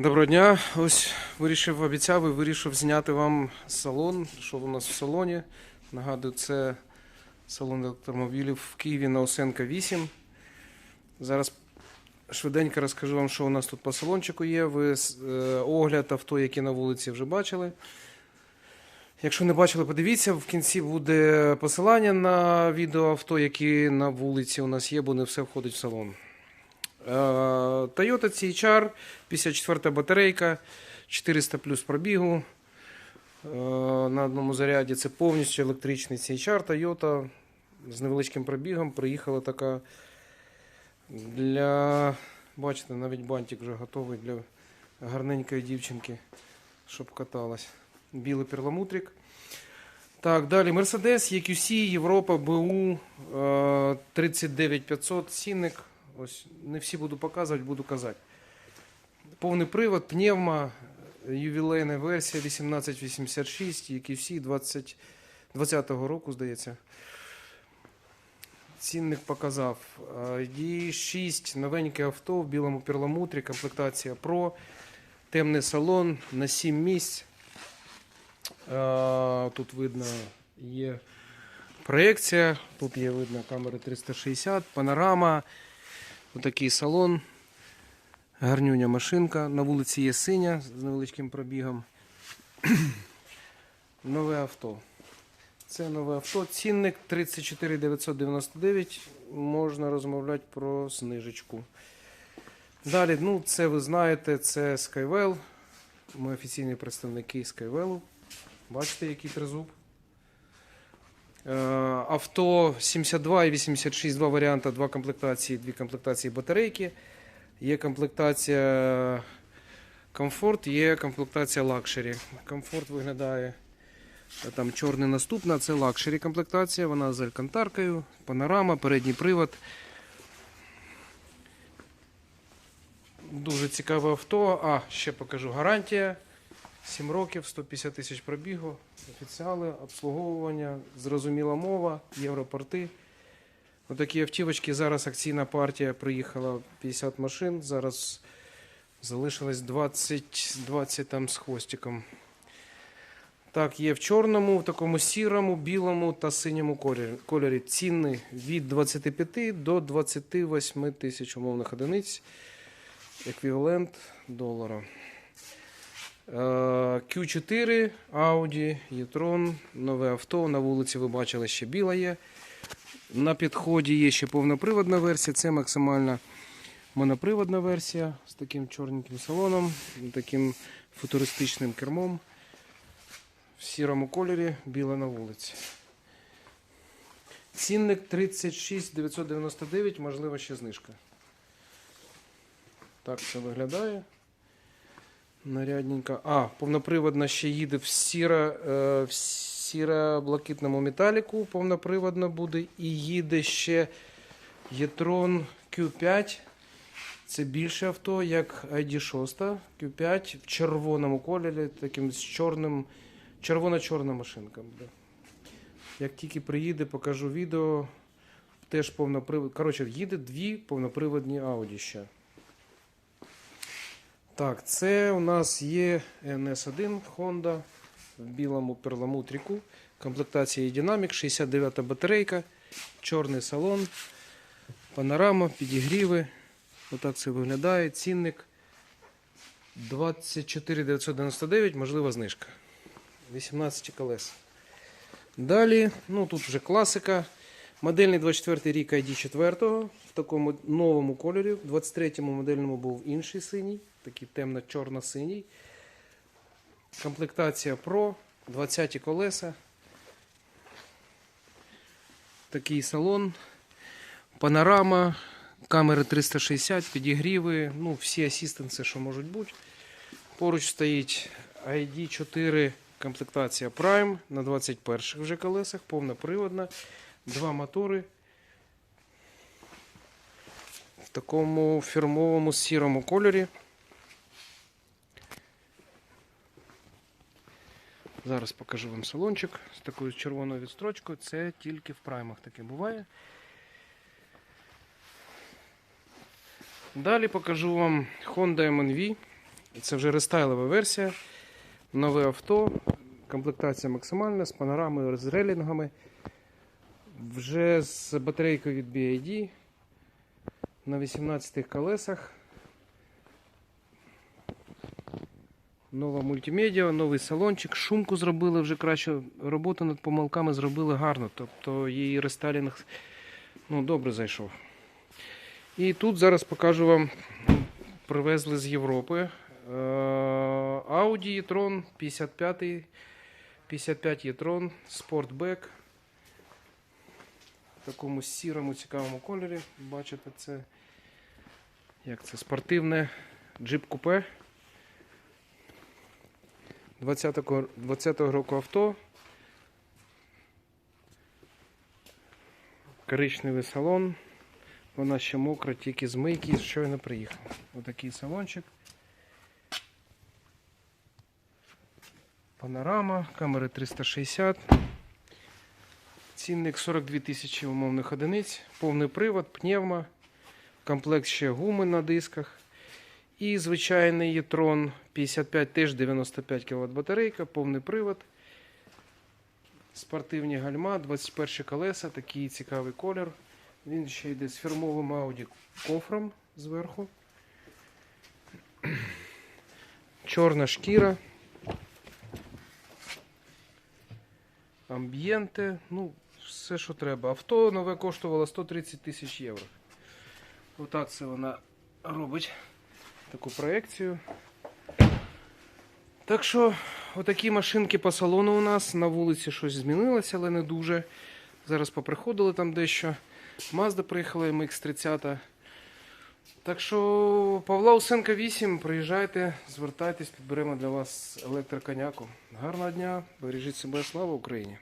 Доброго дня. Ось вирішив, обіцяв і вирішив зняти вам салон. Що у нас в салоні? Нагадую, це салон електромобілів в Києві на Осенка 8. Зараз швиденько розкажу вам, що у нас тут по салончику є. Ви е, огляд авто, які на вулиці вже бачили. Якщо не бачили, подивіться, в кінці буде посилання на відео авто, які на вулиці у нас є, бо не все входить в салон. Е, Toyota CHR, 54 батарейка, 400 плюс пробігу. Е, На одному заряді це повністю електричний CHR Toyota з невеличким пробігом. Приїхала така для. Бачите, навіть бантик вже готовий для гарненької дівчинки, щоб каталась. Білий перламутрик. Так, далі Mercedes, EQC, Європа, БУ, е, 39500, цінник. Ось не всі буду показувати, буду казати. Повний привод, пневма, ювілейна версія 1886, EQC 20, 20-го року, здається. Цінник показав. D6, новеньке авто в білому перламутрі, комплектація Pro, темний салон на 7 місць. Е, Тут видно є проекція, тут є видно камери 360, панорама, отакий салон. Гарнюня машинка. На вулиці є синя з невеличким пробігом. Нове авто. Це нове авто. Цінник 34 999. Можна розмовляти про знижечку. Далі, ну, це ви знаєте, це Skywell. Ми офіційні представники Skywell. Бачите, який тризуб. Е, Авто 72 і 86, два варіанти, два комплектації, дві комплектації батарейки. Є комплектація комфорт, є комплектація лакшері. Комфорт виглядає е, там чорний наступна, це лакшері комплектація, вона з алькантаркою, панорама, передній привод. Дуже цікаве авто. А, ще покажу гарантія. 7 років, 150 тисяч пробігу, офіціали, обслуговування, зрозуміла мова, європорти. Отакі автівочки. Зараз акційна партія приїхала 50 машин. Зараз залишилось 20, 20 там з хвостиком. Так, є в чорному, в такому сірому, білому та синьому кольорі. кольорі. Ціни від 25 до 28 тисяч умовних одиниць. Еквівалент долара. Е, Q4, Audi, e-tron, нове авто. На вулиці ви бачили, ще біла є. На підході є ще повноприводна версія. Це максимальна моноприводна версія з таким чорненьким салоном, таким футуристичним кермом. В сірому кольорі, біла на вулиці. Цінник 36 999, можливо, ще знижка. Так це виглядає. Нарядненько. А, повноприводна ще їде в сіра, е, в сіро-блакитному металіку. Повноприводна буде. І їде ще Єтрон Q5. Це більше авто, як ID6 Q5 в червоному кольорі, таким з чорним. Червона-чорна машинка буде. Як тільки приїде, покажу відео. Теж повнопривод. Коротше, їде дві повноприводні Audi ще. Так, це у нас є NS1 Honda в білому перламутріку. Комплектація Dynamic, 69 батарейка, чорний салон, панорама, підігріви. Отак це виглядає. Цінник 24 999, можлива знижка. 18 колес. Далі, ну тут вже класика. Модельний 24 рік ID 4 в такому новому кольорі. В 23-му модельному був інший синій, такий темно-чорно-синій. Комплектація Pro, 20 колеса. Такий салон. Панорама, камери 360, підігріви, ну, всі асістенси, що можуть бути. Поруч стоїть ID 4 комплектація Prime на 21 х вже колесах, повноприводна. Два мотори в такому фірмовому сірому кольорі. Зараз покажу вам салончик з такою червоною відстрочкою. Це тільки в праймах таке буває. Далі покажу вам Honda MNV Це вже рестайлова версія. Нове авто. Комплектація максимальна з панорамою, з релінгами. Вже з батарейкою від BID на 18 колесах. Нова мультимедіа, новий салончик, шумку зробили вже краще. Роботу над помилками зробили гарно. Тобто її рестайлінг ну, добре зайшов. І тут зараз покажу вам, привезли з Європи. е, Audi e-tron 55, 55 e-tron Sportback. В такому сірому цікавому кольорі. Бачите, це як це спортивне джип купе. 20-го 20-го року авто. Коричневий салон. Вона ще мокра, тільки з мийки, щойно приїхав. Отакий салончик. Панорама, камери 360. Цінник 42 тисячі умовних одиниць, повний привод, пневма, комплект ще гуми на дисках. І звичайний Єтрон 55 теж 95 кВт батарейка, повний привод. Спортивні гальма, 21 колеса, такий цікавий колір. Він ще йде з фірмовим Audi кофром зверху. Чорна шкіра. Амбієнте, ну, все, що треба. Авто нове коштувало 130 тисяч євро. Отак це вона робить таку проекцію. Так що, отакі машинки по салону у нас. На вулиці щось змінилося, але не дуже. Зараз поприходили там дещо. Mazda приїхала MX-30. Так що, Павла Усенка 8, приїжджайте, звертайтесь, підберемо для вас електроконяку. Гарного дня, бережіть себе, слава Україні!